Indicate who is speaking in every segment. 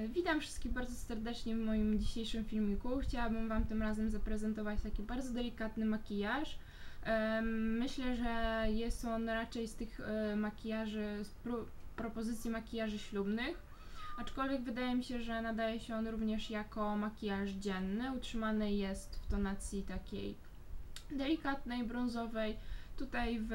Speaker 1: E, Witam wszystkich bardzo serdecznie w moim dzisiejszym filmiku. Chciałabym Wam tym razem zaprezentować taki bardzo delikatny makijaż. Myślę, że jest on raczej z tych e, makijaży, z pro, propozycji makijaży ślubnych. Aczkolwiek wydaje mi się, że nadaje się on również jako makijaż dzienny. Utrzymany jest w tonacji takiej delikatnej, brązowej. Tutaj w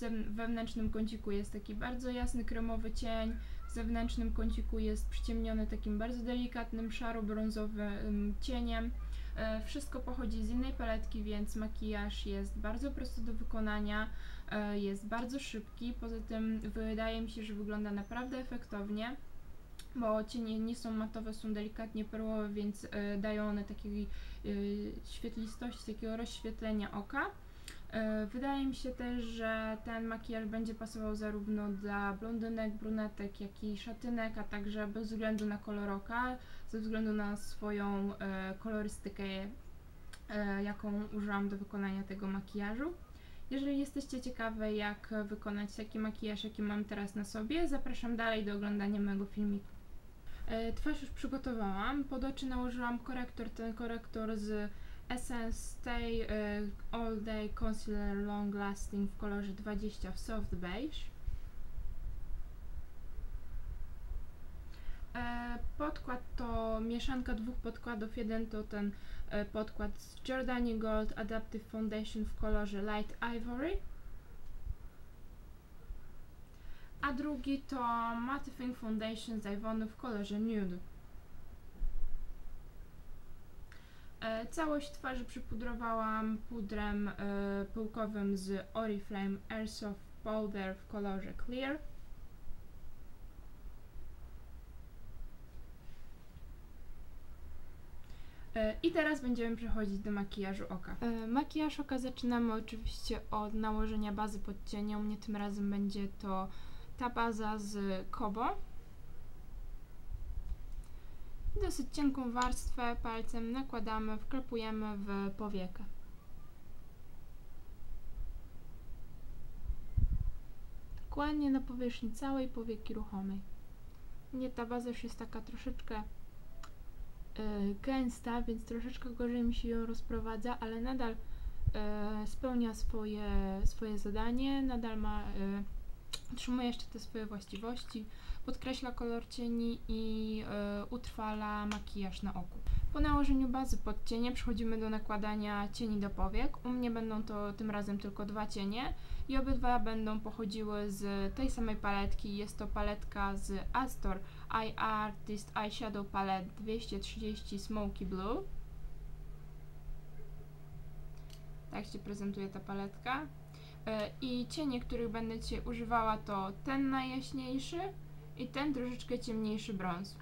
Speaker 1: zem- wewnętrznym kąciku jest taki bardzo jasny kremowy cień, w zewnętrznym kąciku jest przyciemniony takim bardzo delikatnym szaro-brązowym cieniem. E, Wszystko pochodzi z innej paletki, więc makijaż jest bardzo prosty do wykonania, e, jest bardzo szybki. Poza tym wydaje mi się, że wygląda naprawdę efektownie, bo cienie nie są matowe, są delikatnie perłowe, więc e, dają one takiej świetlistości, takiego rozświetlenia oka. E, Wydaje mi się też, że ten makijaż będzie pasował zarówno dla blondynek, brunetek, jak i szatynek, a także bez względu na kolor oka, ze względu na swoją e, kolorystykę, e, jaką użyłam do wykonania tego makijażu. Jeżeli jesteście ciekawe, jak wykonać taki makijaż, jaki mam teraz na sobie, zapraszam dalej do oglądania mojego filmiku. Twarz już przygotowałam. Pod oczy nałożyłam korektor, ten korektor z Essence Stay e, All Day Concealer Long Lasting w kolorze 20 w Soft Beige. E, Podkład to mieszanka dwóch podkładów. Jeden to ten e, podkład z Giordani Gold Adaptive Foundation w kolorze Light Ivory. A drugi to Mattifying Foundation z Avonu w kolorze Nude. E, Całość twarzy przypudrowałam pudrem e, pyłkowym z Oriflame Airsoft Powder w kolorze Clear. E, I teraz będziemy przechodzić do makijażu oka. E, Makijaż oka zaczynamy oczywiście od nałożenia bazy pod cienią. Nie tym razem będzie to ta baza z Kobo. Dosyć cienką warstwę palcem nakładamy, wklepujemy w powiekę. Dokładnie na powierzchni całej powieki ruchomej. Nie, ta baza już jest taka troszeczkę yy, gęsta, więc troszeczkę gorzej mi się ją rozprowadza, ale nadal yy, spełnia swoje, swoje zadanie, nadal ma, yy, utrzymuje jeszcze te swoje właściwości podkreśla kolor cieni i y, utrwala makijaż na oku. Po nałożeniu bazy pod cienie przechodzimy do nakładania cieni do powiek. U mnie będą to tym razem tylko dwa cienie i obydwa będą pochodziły z tej samej paletki. Jest to paletka z Astor Eye Artist Eyeshadow Palette 230 Smoky Blue. Tak się prezentuje ta paletka. I cienie, których będę dzisiaj używała to ten najjaśniejszy i ten troszeczkę ciemniejszy brąz.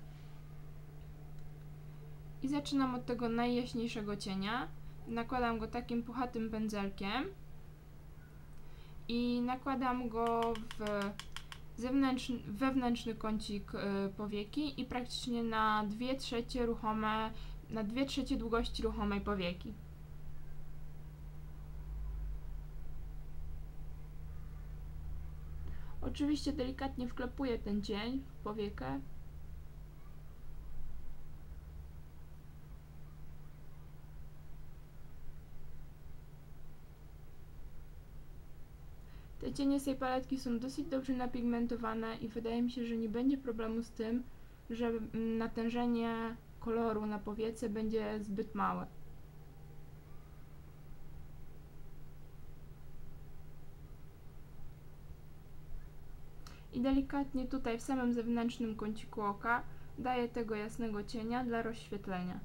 Speaker 1: I zaczynam od tego najjaśniejszego cienia. Nakładam go takim puchatym pędzelkiem i nakładam go w zewnętrzny, wewnętrzny kącik y, powieki i praktycznie na 2 trzecie ruchome, na 2 trzecie długości ruchomej powieki. Oczywiście delikatnie wklepuję ten cień w powiekę. Te cienie z tej paletki są dosyć dobrze napigmentowane i wydaje mi się, że nie będzie problemu z tym, że natężenie koloru na powiece będzie zbyt małe. I delikatnie tutaj w samym zewnętrznym kąciku oka daję tego jasnego cienia dla rozświetlenia.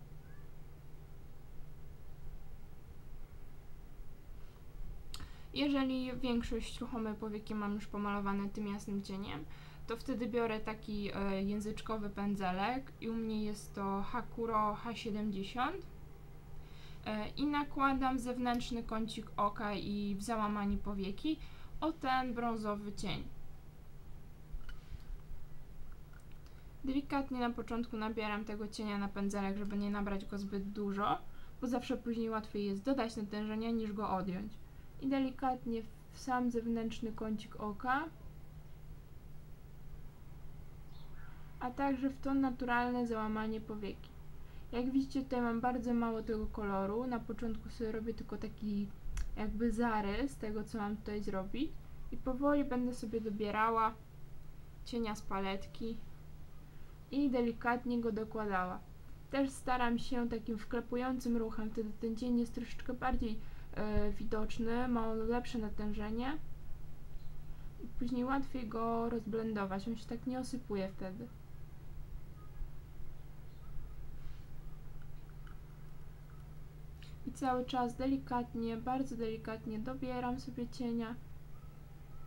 Speaker 1: Jeżeli większość ruchomej powieki mam już pomalowane tym jasnym cieniem, to wtedy biorę taki e, języczkowy pędzelek i u mnie jest to Hakuro H70 e, i nakładam zewnętrzny kącik oka i w załamanie powieki o ten brązowy cień. Delikatnie na początku nabieram tego cienia na pędzelek, żeby nie nabrać go zbyt dużo, bo zawsze później łatwiej jest dodać natężenia niż go odjąć. I delikatnie w sam zewnętrzny kącik oka a także w to naturalne załamanie powieki. Jak widzicie tutaj mam bardzo mało tego koloru, na początku sobie robię tylko taki jakby zarys tego co mam tutaj zrobić i powoli będę sobie dobierała cienia z paletki i delikatnie go dokładała. Też staram się takim wklepującym ruchem, wtedy ten cień jest troszeczkę bardziej e, widoczny, ma on lepsze natężenie i później łatwiej go rozblendować, on się tak nie osypuje wtedy. I cały czas delikatnie, bardzo delikatnie dobieram sobie cienia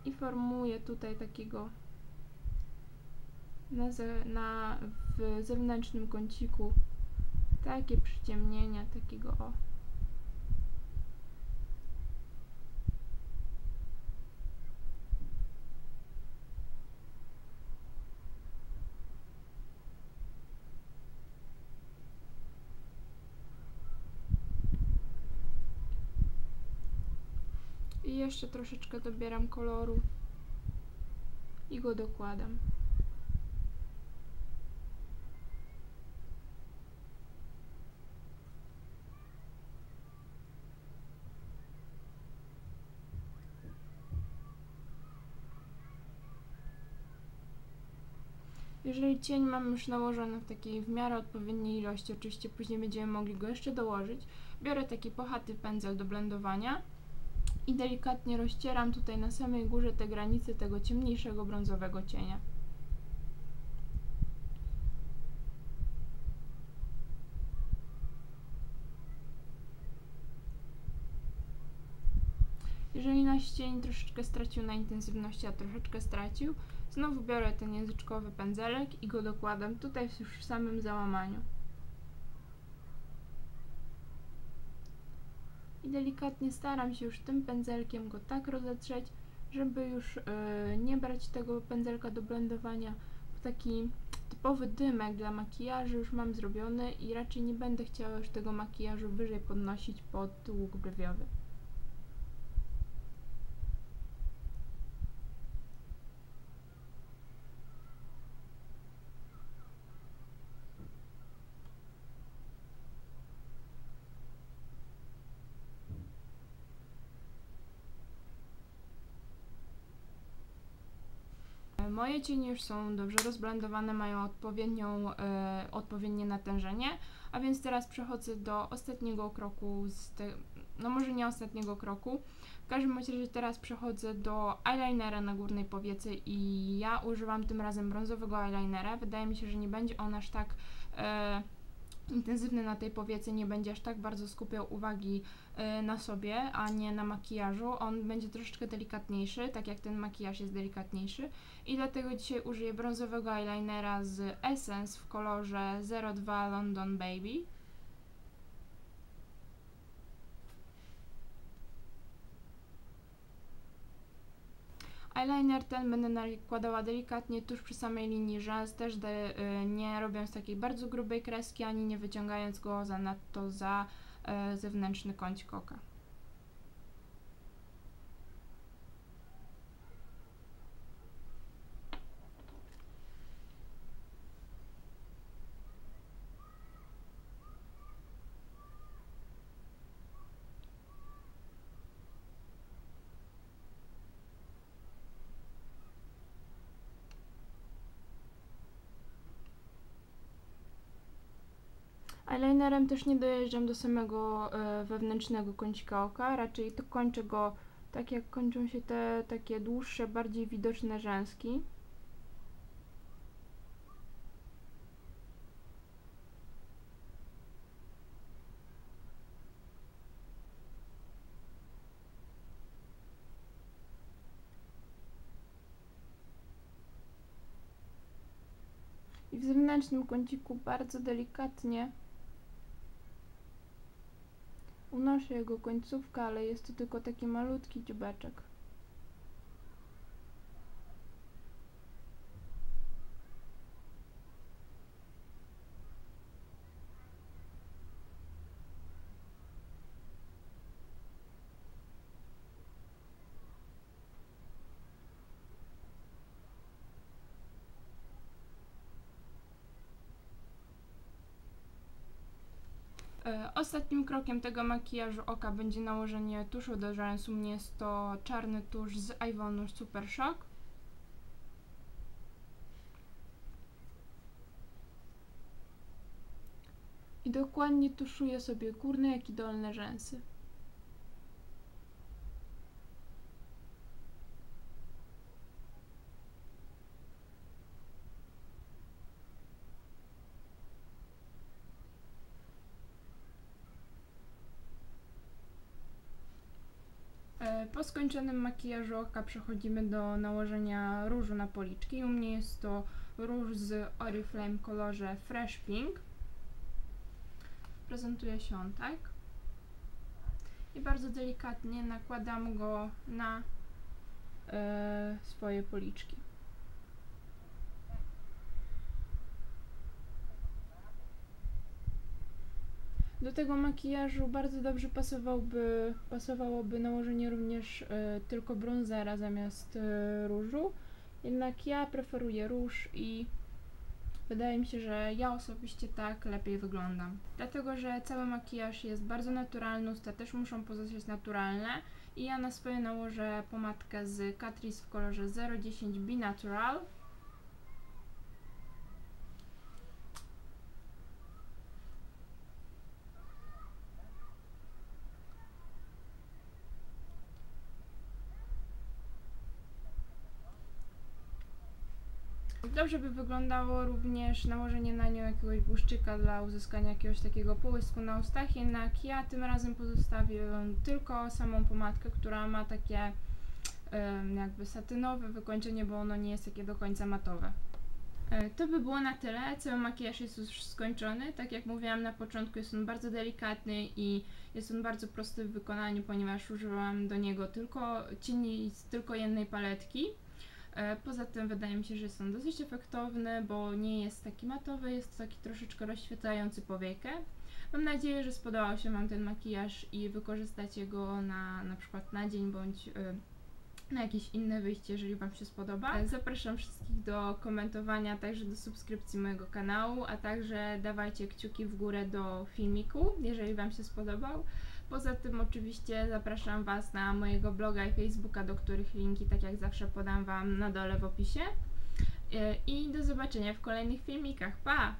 Speaker 1: i formuję tutaj takiego na, na w zewnętrznym kąciku takie przyciemnienia, takiego o. I jeszcze troszeczkę dobieram koloru i go dokładam. Jeżeli cień mam już nałożony w takiej w miarę odpowiedniej ilości, oczywiście później będziemy mogli go jeszcze dołożyć, biorę taki pochaty pędzel do blendowania i delikatnie rozcieram tutaj na samej górze te granice tego ciemniejszego brązowego cienia. Jeżeli nasz cień troszeczkę stracił na intensywności, a troszeczkę stracił, znowu biorę ten języczkowy pędzelek i go dokładam tutaj już w samym załamaniu. I delikatnie staram się już tym pędzelkiem go tak rozetrzeć, żeby już yy, nie brać tego pędzelka do blendowania, taki typowy dymek dla makijażu już mam zrobiony i raczej nie będę chciała już tego makijażu wyżej podnosić pod łuk brwiowy. Moje cienie już są dobrze rozblendowane, mają odpowiednią, e, odpowiednie natężenie, a więc teraz przechodzę do ostatniego kroku, te, no może nie ostatniego kroku, w każdym razie teraz przechodzę do eyelinera na górnej powiece i ja używam tym razem brązowego eyelinera. Wydaje mi się, że nie będzie on aż tak e, intensywny na tej powiece, nie będzie aż tak bardzo skupiał uwagi y, na sobie, a nie na makijażu. On będzie troszeczkę delikatniejszy, tak jak ten makijaż jest delikatniejszy. I dlatego dzisiaj użyję brązowego eyelinera z Essence w kolorze 02 London Baby. Eyeliner ten będę nakładała delikatnie tuż przy samej linii rzęs, też de, y, nie robiąc takiej bardzo grubej kreski, ani nie wyciągając go zanadto za y, zewnętrzny kącik oka. Eyelinerem też nie dojeżdżam do samego e, wewnętrznego kącika oka, raczej to kończę go tak jak kończą się te takie dłuższe, bardziej widoczne rzęski. I w zewnętrznym kąciku bardzo delikatnie Unoszę jego końcówkę, ale jest to tylko taki malutki dziubeczek. Ostatnim krokiem tego makijażu oka będzie nałożenie tuszu do rzęs. U mnie jest to czarny tusz z Ivonu Super Shock. I dokładnie tuszuję sobie górne jak i dolne rzęsy. E, po skończonym makijażu oka przechodzimy do nałożenia różu na policzki. U mnie jest to róż z Oriflame kolorze Fresh Pink. Prezentuje się on tak. I bardzo delikatnie nakładam go na e, swoje policzki. Do tego makijażu bardzo dobrze pasowałby, pasowałoby nałożenie również y, tylko bronzera zamiast y, różu. Jednak ja preferuję róż i wydaje mi się, że ja osobiście tak lepiej wyglądam. Dlatego, że cały makijaż jest bardzo naturalny, usta też muszą pozostać naturalne i ja na swoje nałożę pomadkę z Catrice w kolorze 010 Be Natural Dobrze by wyglądało również nałożenie na nią jakiegoś błyszczyka dla uzyskania jakiegoś takiego połysku na ustach, jednak ja tym razem pozostawię tylko samą pomadkę, która ma takie jakby satynowe wykończenie, bo ono nie jest takie do końca matowe. E, to by było na tyle. Cały makijaż jest już skończony. Tak jak mówiłam na początku, jest on bardzo delikatny i jest on bardzo prosty w wykonaniu, ponieważ używałam do niego tylko cieni z tylko jednej paletki. E, poza tym wydaje mi się, że on dosyć efektowny, bo nie jest taki matowy, jest taki troszeczkę rozświetlający powiekę. Mam nadzieję, że spodobał się Wam ten makijaż i wykorzystacie go na na przykład na dzień bądź e, na jakieś inne wyjście, jeżeli Wam się spodoba. E, zapraszam wszystkich do komentowania, także do subskrypcji mojego kanału, a także dawajcie kciuki w górę do filmiku, jeżeli Wam się spodobał. Poza tym oczywiście zapraszam Was na mojego bloga i Facebooka, do których linki tak jak zawsze podam Wam na dole w opisie. E, I do zobaczenia w kolejnych filmikach. Pa!